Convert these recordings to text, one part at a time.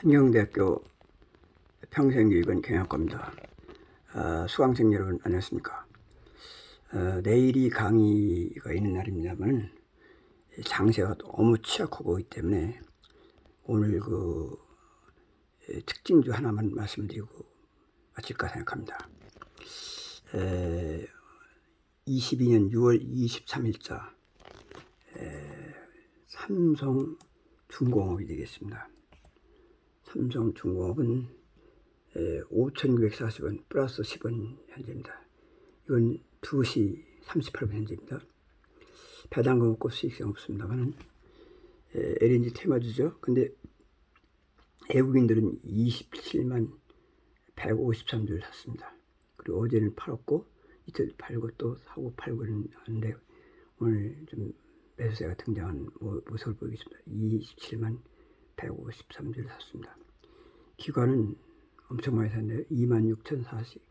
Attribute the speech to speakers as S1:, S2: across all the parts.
S1: 한경대학교 평생교육원 경영학과입니다. 아, 수강생 여러분 안녕하십니까? 어, 내일이 강의가 있는 날입니다만 장세가 너무 취약하고 보이기 때문에 오늘 그 에, 특징주 하나만 말씀드리고 마칠까 생각합니다. 에, 22년 6월 23일자 삼성 중공업이 되겠습니다. 삼성중공업은 5,940원 플러스 10원 현재입니다. 이건 2시 38분 현재입니다. 배당금 없고 수익성 없습니다만은 LNG 테마주죠. 근데 외국인들은 27만 153주를 샀습니다. 그리고 어제는 팔았고 이틀 팔고 또 사고 팔고는 하는데 오늘 좀 매수세가 등장한 모- 모습을 보이겠습니다. 27만 153주를 샀습니다. 기관은 엄청 많이 샀네요. 26,040,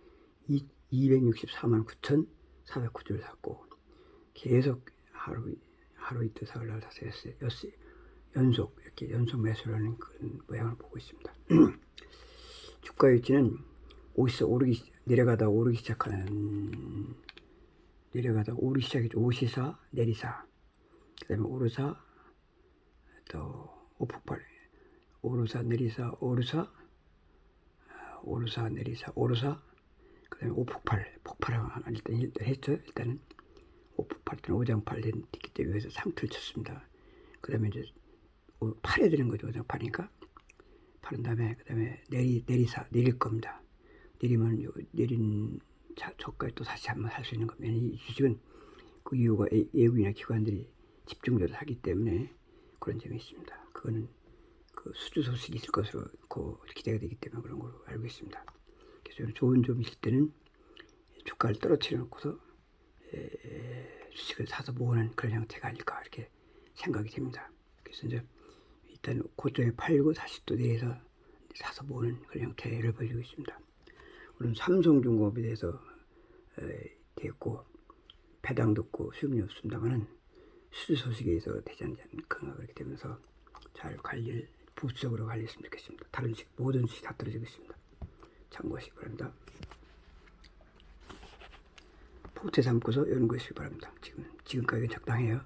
S1: 264만 9,409주를 샀고 계속 하루 하루 이틀 사흘 날 다섯. 였어요. 연속 이렇게 연속 매수를 하는 그런 모양을 보고 있습니다. 주가 위치는 오시서 오르기 시- 내려가다 오르기 시작하는 내려가다 오르기 시작이죠. 오시사 내리사 그다음에 오르사 또 오폭발 오르사 내리사 오르사 아, 오르사 내리사 오르사 그다음에 오폭발 폭발을 일단 일단 했죠. 일단은 오폭발 때는 오장팔 됐기 때문에 여기서 상투를 쳤습니다. 그다음에 이제 오- 팔에 드는 거죠. 오장팔이니까 파른 다음에 그다음에 내리 내리사 내릴 겁니다. 내리면 요, 내린 자, 저가에 또 다시 한번 살수 있는 겁니다. 이 주식은 그 이유가 애- 외국이나 기관들이 집중적으로 하기 때문에 그런 점이 있습니다. 그거는 그 수주 소식이 있을 것으로 그 기대가 되기 때문에 그런 걸로 알고 있습니다. 그래서 좋은 점이 있을 때는 주가를 떨어뜨려 놓고서 에, 주식을 사서 모으는 그런 형태가 아닐까 이렇게 생각이 됩니다. 그래서 이제 일단 고점에 팔고 다시 또 내려서 사서 모으는 그런 형태를 보이고 있습니다. 오늘 삼성중공업에 대해서 에, 됐고 배당도 없고 수익률이 없습니다만은 수주 소식에 의해서 되지 않을까 그렇게 되면서 잘 관리를 보수적으로 관리했으면 좋겠습니다. 다른 식 모든 주식 다 떨어지고 있습니다. 참고하시기 바랍니다. 포트에 삼고서 연구하시기 바랍니다. 지금 지금 가격은 적당해요.